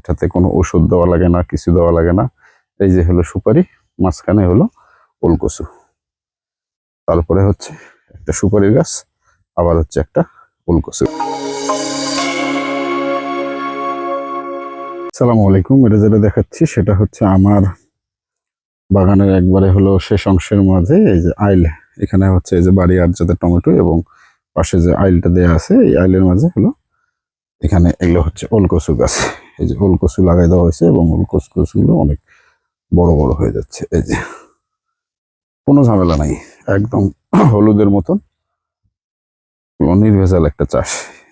এটাতে কোনো ওষুধ দেওয়া লাগে না, কিছু দেওয়া লাগে না। এই যে হলো সুপারি, মাঝখানে হলো ওলকচু। তারপরে হচ্ছে একটা সুপারির গাছ, আবার হচ্ছে একটা ওলকচু। সালামু আলাইকুম, এটা যেটা দেখাচ্ছি সেটা হচ্ছে আমার বাগানের একবারে হলো শেষ অংশের মাঝে, এই যে আইল। এখানে হচ্ছে এই যে বাড়ি আর যাতে টমেটো এবং পাশে যে আইলটা দেয়া আছে, এই আইলের মাঝে হলো এখানে এগুলো হচ্ছে ওলকচু গাছ। এই যে ওলকচু লাগাই দেওয়া হয়েছে এবং ওলকচুগুলো অনেক বড় বড় হয়ে যাচ্ছে। এই যে কোনো ঝামেলা নাই, একদম হলুদের মতন। নির্ভেজাল একটা চাষ।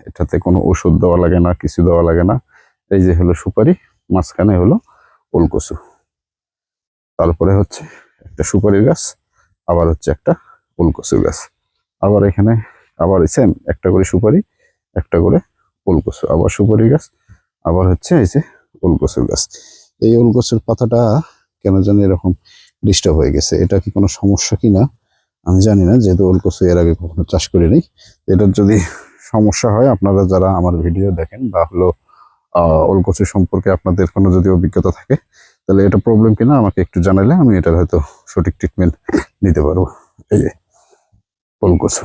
এটাতে কোনো ওষুধ দেওয়া লাগে না, কিছু দেওয়া লাগে না। এই যে হলো সুপারি, মাঝখানে হলো ওলকচু তারপরে হচ্ছে একটা সুপারির গাছ, আবার হচ্ছে একটা ওলকচুর গাছ। আবার এখানে আবার সেম একটা করে সুপারি, একটা করে ওলকচু আবার সুপারি গাছ আবার হচ্ছে এই যে ওল ওলকচুর গাছ। এই ওল ওলকচুর পাতাটা কেন জানি এরকম ডিস্টার্ব হয়ে গেছে এটা কি কোনো সমস্যা কি না? আমি জানি না যেহেতু ওল ওলকচু এর আগে কখনো চাষ করিনি। এটার যদি সমস্যা হয় আপনারা যারা আমার ভিডিও দেখেন বা হলো আহ, ওলকচু সম্পর্কে আপনাদের কোনো যদি অভিজ্ঞতা থাকে তাহলে এটা প্রবলেম কিনা আমাকে একটু জানালে আমি এটার হয়তো সঠিক ট্রিটমেন্ট নিতে পারব। এই যে ওল ওলকচু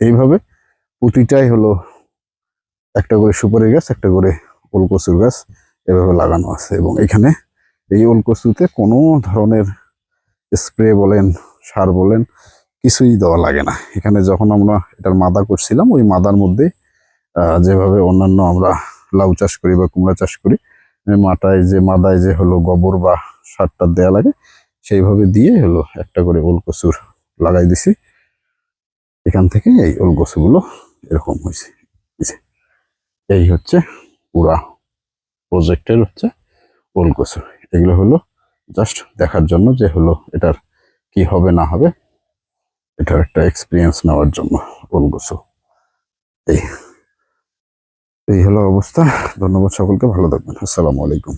এইভাবে প্রতিটাই হলো একটা করে সুপারি গাছ একটা করে ওলকচুর গাছ এভাবে লাগানো আছে এবং এখানে এই ওলকচুতে কোনো ধরনের স্প্রে বলেন, সার বলেন কিছুই দেওয়া লাগে না। এখানে যখন আমরা এটার মাদা করছিলাম, ওই মাদার মধ্যে যেভাবে অন্যান্য আমরা লাউ চাষ করি বা কুমড়া চাষ করি মাটায় যে মাদায় যে হলো গোবর বা সারটা দেয়া লাগে, সেইভাবে দিয়ে হলো একটা করে ওলকচুর লাগাই দিছি। এখান থেকে এই ওলকচুগুলো এরকম হয়েছে। এই হচ্ছে পুরা প্রজেক্টের হচ্ছে ওলকচু এগুলো হলো জাস্ট দেখার জন্য যে হলো এটার কি হবে না হবে, এটার একটা এক্সপিরিয়েন্স নেওয়ার জন্য ওলকচু এই এই হলো অবস্থা। ধন্যবাদ সকলকে, ভালো থাকবেন। আসসালামু আলাইকুম।